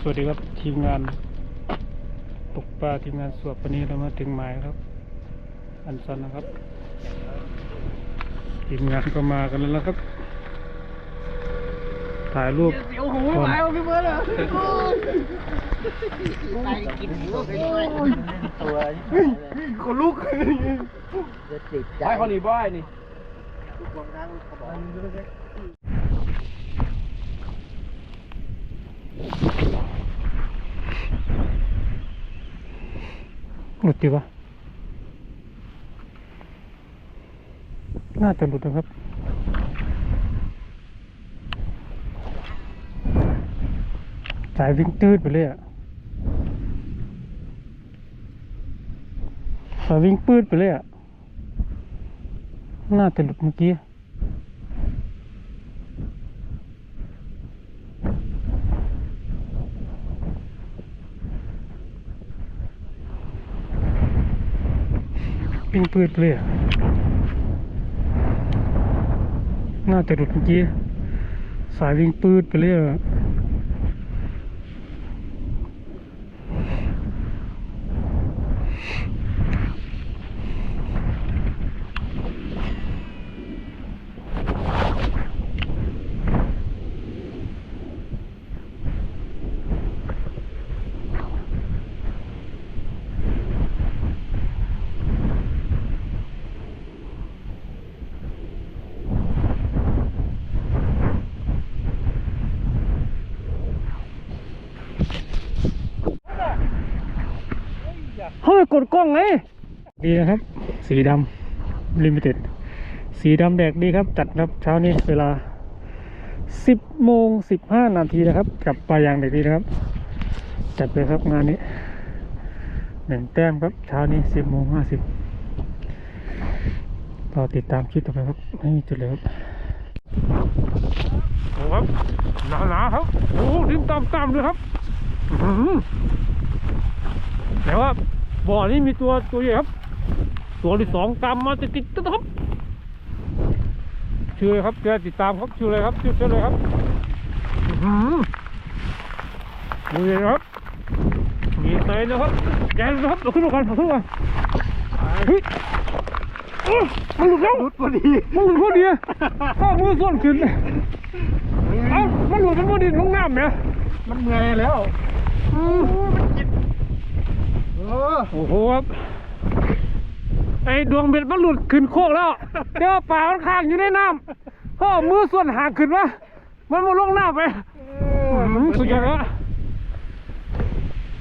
สวัสดีครับทีมงานตกปลาทีมงานสวบวันนี้เรามาถึงหมายครับ อันซันนะครับ ทีมงานก็มากันแล้วนะครับ ถ่ายรูปโอ้โหไม่ไหวเอาพี่เบิร์ดเหรอไปกินตัวคนลุกจะติดใจไปคนนี้บ่อยนี่ ทุกคนทั้งเขาบอก หลุดดีวะน่าจะหลุดนะครับ สายวิ่งตืดไปเลยอะสายวิ่งปืดไปเลยอะน่าจะหลุดเมื่อกี้ ปิงปืดไปเลยอะน่าจะหลุดเมื่อกี้ สายวิ่งปืดไปเลย อะเฮ้ยกดกล้องไงดีนะครับ สีดำลิมิเต็ดสีดำแดกดีครับ จัดครับเช้านี้เวลา 10โมง15 นาทีนะครับกลับไปอย่างเด็กดีนะครับ จัดไปครับงานนี้หนึ่งแต้มครับเช้านี้ 10โมง50รอติดตามคลิปต่อไปครับไม่มีจุดเลยครับโอ้ครับหนาหนาๆครับโอ้ดิ้นตามตามเลยครับอื้อหือแต่ว่าบ่ บ่อนี้มีตัวตัวใหญ่ครับ ตัวที่สองตามมาติดติดๆนะครับชื่อครับเดี๋ยวติดตามครับชื่ออะไรครับชื่อชื่ออะไรครับหือดูเลยครับมีเตยนะครับแกนนะครับเราขึ้นมาก่อนขึ้นมาเฮ้ยโอ้มันหลุดแล้วรุดพอดีมันหลุดพอดีข้ามือส่วนขึ้นเอ้ามันหลุดมันพอดีลงน้ำเนี่ยมันเมื่อยแล้ว อืม เออ โอ้โหครับ ไอ้ดวงเบ็ดมันหลุดขึ้นโคกแล้ว เดี๋ยวป่ามันค้างอยู่ในน้ำพ่อมือส่วนหางขึ้นมามันมาลงน้ำไปอื้อหือสุดยอดแล้ว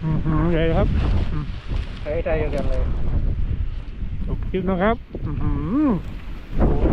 อื้อหือใหญ่ครับใช้ใจกันเลยจบคลิปนะครับอื้อหือโอ้โห